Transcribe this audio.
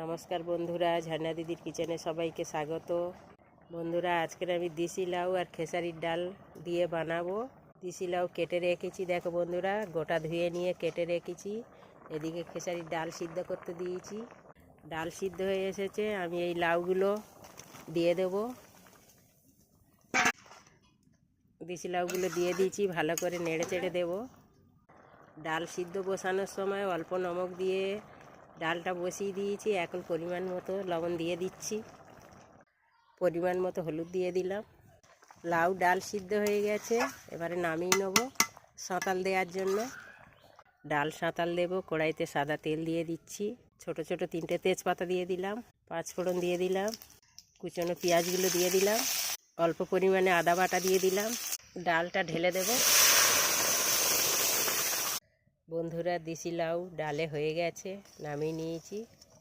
নমস্কার বন্ধুরা ঝর্ণা দিদির কিচেনে সবাইকে স্বাগত। বন্ধুরা, আজকের আমি দিশি লাউ আর খেসারির ডাল দিয়ে বানাবো। দিশি লাউ কেটে রেখেছি, দেখো বন্ধুরা, গোটা ধুয়ে নিয়ে কেটে রেখেছি। এদিকে খেসারির ডাল সিদ্ধ করতে দিয়েছি। ডাল সিদ্ধ হয়ে এসেছে, আমি এই লাউগুলো দিয়ে দেবো। দেশি লাউগুলো দিয়ে দিয়েছি, ভালো করে নেড়ে চেড়ে দেবো। ডাল সিদ্ধ বসানোর সময় অল্প নমক দিয়ে ডালটা বসিয়ে দিয়েছি, এখন পরিমাণ মতো লবণ দিয়ে দিচ্ছি। পরিমাণ মতো হলুদ দিয়ে দিলাম। লাউ, ডাল সিদ্ধ হয়ে গেছে, এবারে নামিয়ে নেব সাঁতাল দেওয়ার জন্য। ডাল সাঁতাল দেবো, কড়াইতে সাদা তেল দিয়ে দিচ্ছি। ছোট ছোট তিনটে তেজপাতা দিয়ে দিলাম, পাঁচ ফোড়ন দিয়ে দিলাম, কুচনো পেঁয়াজগুলো দিয়ে দিলাম, অল্প পরিমাণে আদা বাটা দিয়ে দিলাম। ডালটা ঢেলে দেবো। বন্ধুরা দেশি লাউ ডালে হয়ে গেছে নামিয়ে নিয়েছি।